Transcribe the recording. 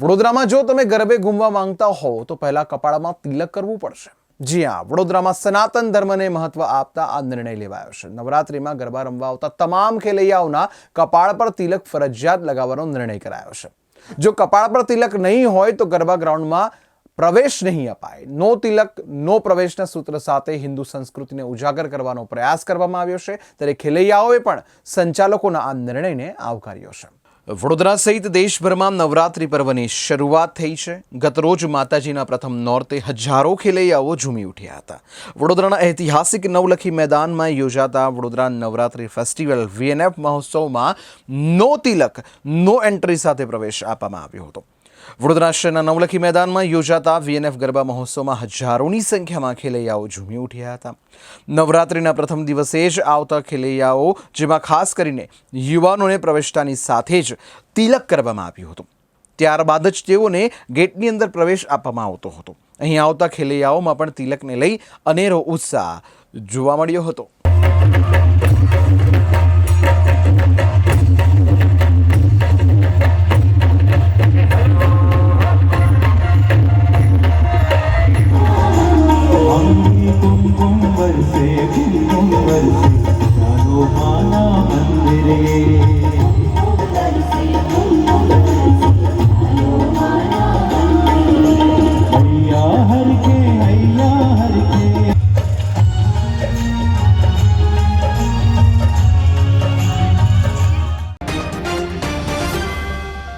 વડોદરામાં જો તમે ગરબે ઘૂમવા માંગતા હો, તો પહેલા કપાળમાં તિલક કરવું પડશે. જી હા, વડોદરામાં સનાતન ધર્મને મહત્વ આપતા આ નિર્ણય લેવાયો છે. નવરાત્રિમાં ગરબા રમવા આવતા તમામ ખેલૈયાઓના કપાળ પર તિલક ફરજિયાત લગાવવાનો નિર્ણય કરાયો છે. જો કપાળ પર તિલક નહીં હોય, તો ગરબા ગ્રાઉન્ડમાં પ્રવેશ નહીં અપાય. નો તિલક, નો પ્રવેશના સૂત્ર સાથે હિન્દુ સંસ્કૃતિને ઉજાગર કરવાનો પ્રયાસ કરવામાં આવ્યો છે. ત્યારે ખેલૈયાઓએ પણ સંચાલકોના આ નિર્ણયને આવકાર્યો છે. વડોદરા સહિત દેશભરમાં નવરાત્રિ પર્વની શરૂઆત થઈ છે. ગતરોજ માતાજીના પ્રથમ નોરતે હજારો ખેલૈયાઓ ઝૂમી ઉઠ્યા હતા. વડોદરાના ઐતિહાસિક નવલખી મેદાનમાં યોજાતા વડોદરા નવરાત્રિ ફેસ્ટિવલ વીએનએફ મહોત્સવમાં નો તિલક, નો એન્ટ્રી સાથે પ્રવેશ આપવામાં આવ્યો હતો. વડોદરા શહેરના નવલખી મેદાનમાં યોજાતા વીએનએફ ગરબા મહોત્સવમાં હજારોની સંખ્યામાં ખેલૈયાઓ ઝૂમી ઉઠ્યા હતા. નવરાત્રિના પ્રથમ દિવસે જ આવતા ખેલૈયાઓ, જેમાં ખાસ કરીને યુવાનોને પ્રવેશતાની સાથે જ તિલક કરવામાં આવ્યું હતું. ત્યારબાદ જ તેઓને ગેટની અંદર પ્રવેશ આપવામાં આવતો હતો. અહીં આવતા ખેલૈયાઓમાં પણ તિલકને લઈ અનેરો ઉત્સાહ જોવા મળ્યો હતો. sim